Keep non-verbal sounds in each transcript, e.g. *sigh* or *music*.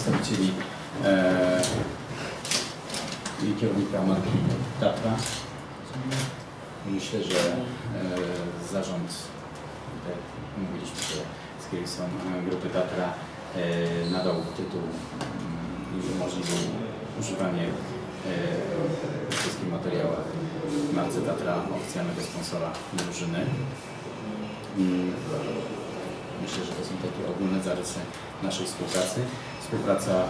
przedstawicieli e, kierownika marki Tatra. Myślę, że e, zarząd, tak mówiliśmy się z kierownictwem e, grupy Tatra, e, nadał tytuł mm, i umożliwił używanie e, wszystkich materiałach marce Tatra oficjalnego sponsora drużyny. Mm, Myślę, że to są takie ogólne zarysy naszej współpracy. Współpraca, e,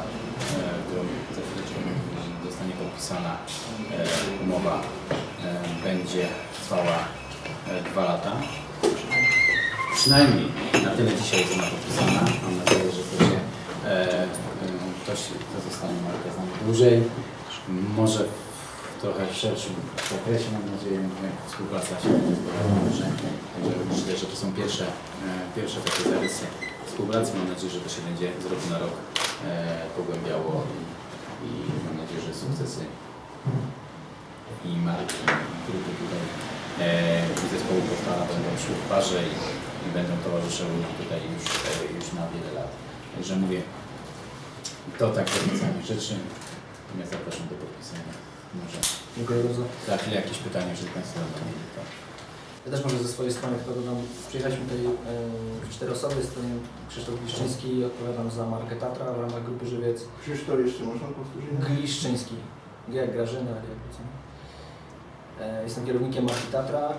którą za chwileczkę zostanie podpisana e, umowa e, będzie trwała dwa lata. Przynajmniej na tyle dzisiaj jest ona podpisana. Mam nadzieję, że to się ktoś, kto zostanie markę dłużej, może trochę szerszym zakresie, mam nadzieję, współpraca się dobrze. Także myślę, że to są pierwsze, e, pierwsze takie zarysy współpracy. Mam nadzieję, że to się będzie z roku na rok e, pogłębiało i, i mam nadzieję, że sukcesy i marki, i grupy tutaj e, i zespołu Powtara będą szły w parze i, i będą towarzyszyły nam tutaj już, e, już na wiele lat. Także mówię, to tak podpisanie rzeczy. Natomiast zapraszam do podpisania. Może Dziękuję bardzo. za chwilę jakieś pytania, jeżeli Państwo mieli. To. Ja też może ze swojej strony tylko dodam, przyjechaliśmy tutaj e, w cztery osoby, jestem Krzysztof Gliszczyński, odpowiadam za markę Tatra w ramach grupy Żywiec. Krzysztof jeszcze można powtórzyć? Gliszczyński, G jak Grażyna, nie wiem co. E, Jestem kierownikiem marki Tatra, e,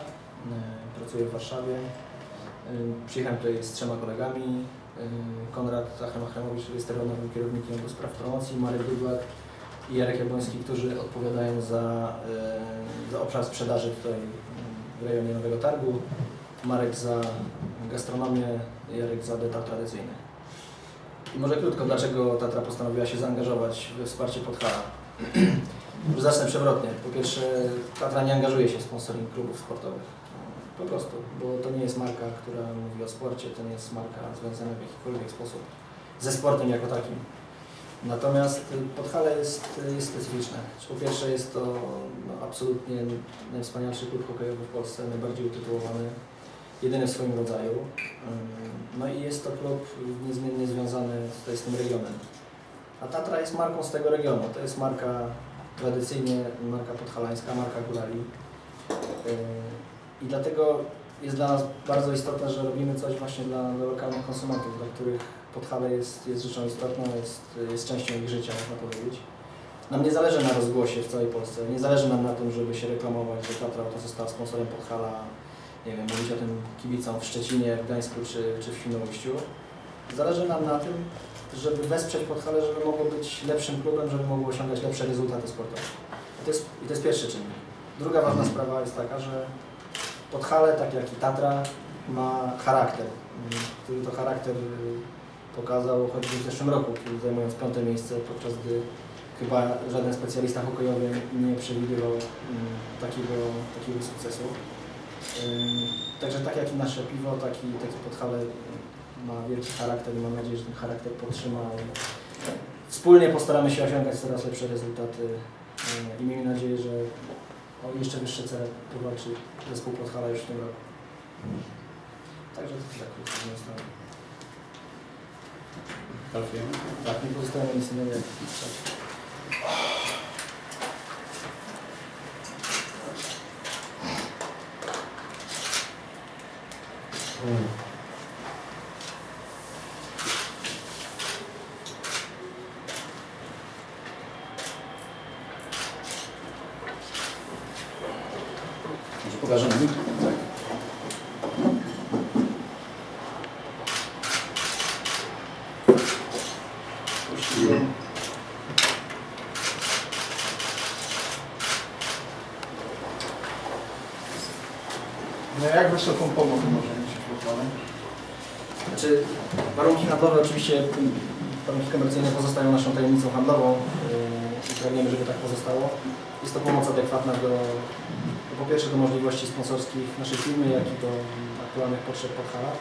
pracuję w Warszawie. E, Przyjechałem tutaj z trzema kolegami. E, Konrad Achem-Achemowicz jest sterowanym kierownikiem do spraw promocji, Marek Dudlak i Jarek Jabłoński, którzy odpowiadają za, e, za obszar sprzedaży tutaj w rejonie Nowego Targu. Marek za gastronomię, Jarek za detał tradycyjny. I może krótko, dlaczego Tatra postanowiła się zaangażować we wsparcie Podhala. *clears throat* Zacznę przewrotnie. Po pierwsze, Tatra nie angażuje się w sponsoring klubów sportowych. Po prostu, bo to nie jest marka, która mówi o sporcie, to nie jest marka związana w jakikolwiek sposób ze sportem jako takim. Natomiast y, Podhale jest, jest specyficzne. Po pierwsze jest to no, absolutnie najwspanialszy klub hokejowy w Polsce, najbardziej utytułowany, jedyny w swoim rodzaju. No i jest to klub niezmiennie związany tutaj z tym regionem. A Tatra jest marką z tego regionu. To jest marka tradycyjnie marka podhalańska, marka górali. I dlatego jest dla nas bardzo istotne, że robimy coś właśnie dla, dla lokalnych konsumentów, dla których Podhale jest, jest rzeczą istotną, jest, jest częścią ich życia, można powiedzieć. Nam nie zależy na rozgłosie w całej Polsce, nie zależy nam na tym, żeby się reklamować, że Tatra to została sponsorem Podhala, nie wiem, mówić o tym kibicom w Szczecinie, w Gdańsku czy, czy w Świnoujściu. Zależy nam na tym, żeby wesprzeć Podhale, żeby mogło być lepszym klubem, żeby mogło osiągać lepsze rezultaty sportowe. I to jest, i to jest pierwszy czynnik. Druga ważna sprawa jest taka, że Podhale, tak jak i Tatra, ma charakter, mm, który to charakter y, pokazał choćby w zeszłym roku, kiedy zajmując piąte miejsce, podczas gdy chyba żaden specjalista hokejowy nie przewidywał mm, takiego, takiego sukcesu. Także tak jak i nasze piwo, taki, taki Podhale ma wielki charakter i mam nadzieję, że ten charakter podtrzyma. Wspólnie postaramy się osiągać coraz lepsze rezultaty i miejmy nadzieję, że o jeszcze wyższe cele powalczy zespół Podhala już w tym roku. Także to tak z mojej strony. Trafiłem. Tak, nie pozostaje mi nic innego jak Może pokażemy? No jak wysoką pomoc może mieć Podhale? Znaczy, warunki handlowe oczywiście, warunki komercyjne pozostają naszą tajemnicą handlową yy, pragniemy, żeby tak pozostało. Jest to pomoc adekwatna do, do po pierwsze do możliwości sponsorskich naszej firmy, jak i do aktualnych potrzeb Podhala.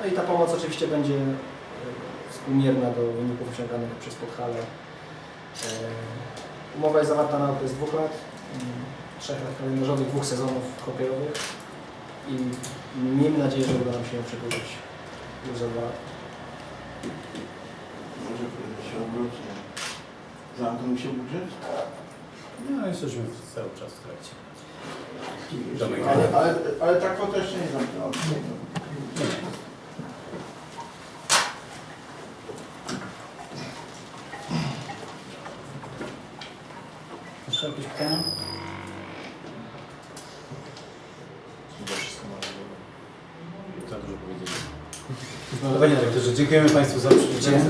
No i ta pomoc oczywiście będzie yy, współmierna do wyników osiąganych przez Podhale. Yy, Umowa jest zawarta na okres dwóch lat, yy, trzech lat kalendarzowych, dwóch sezonów hokejowych i miejmy nadzieję, że uda nam się ją przedłużyć już za dwa lata. Może się obrocznie. Zamknął się budżet? No jesteśmy cały czas w trakcie. Ale, ale, ale ta kwota jeszcze nie zamknęła. Jeszcze jakieś pytania? Za dużo powiedzieli. No, Panie dyrektorze, dziękujemy Państwu za przybycie.